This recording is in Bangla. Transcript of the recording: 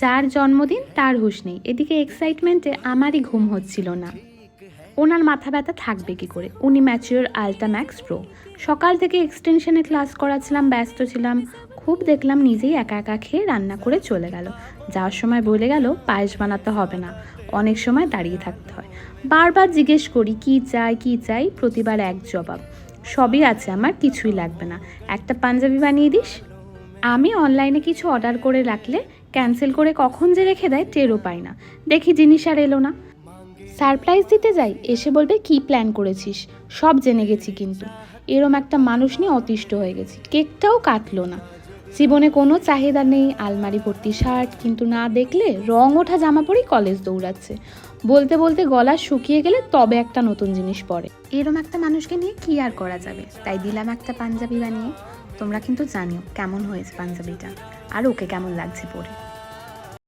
যার জন্মদিন তার হুঁশ নেই। এদিকে এক্সাইটমেন্টে আমারই ঘুম হচ্ছিল না। ওনার মাথা ব্যথা থাকবে কি করে? উনি ম্যাচিওর আলটাম্যাক্স প্রো সকাল থেকে এক্সটেনশনে ক্লাস করাছিলাম ব্যস্ত ছিলাম। খুব দেখলাম নিজেই একা একা খেয়ে রান্না করে চলে গেল। যাওয়ার সময় বলে গেল, পায়েস বানাতে হবে না। অনেক সময় দাঁড়িয়ে থাকতে হয়। বারবার জিজ্ঞেস করি, কি চাই কি চাই? প্রতিবার এক জবাব, সবই আছে আমার, কিছুই লাগবে না। একটা পাঞ্জাবি বানিয়ে দিস। আমি অনলাইনে কিছু অর্ডার করে রাখলে ক্যান্সেল করে কখন যে রেখে দেয় টেরও পাই না। দেখি জিনিস আর এলো না। সারপ্রাইজ দিতে যাই, এসে বলবে, কি প্ল্যান করেছিস? সব জেনে গেছি কিন্তু। এরম একটা মানুষ নিয়ে অতিষ্ঠ হয়ে গেছি। কেকটাও কাটলো না। জীবনে কোনো চাহিদা নেই, আলমারি ভর্তি শার্ট, কিন্তু না দেখলে রং ওঠা জামা পরেই কলেজ দৌড়াচ্ছে। বলতে বলতে গলা শুকিয়ে গেলে তবে একটা নতুন জিনিস পরে এরম একটা মানুষকে নিয়ে কি আর করা যাবে? তাই দিলাম একটা পাঞ্জাবি বানিয়ে। তোমরা কিন্তু জানিও কেমন হয়েছে পাঞ্জাবিটা। আর ওকে কেমন লাগছে পরে?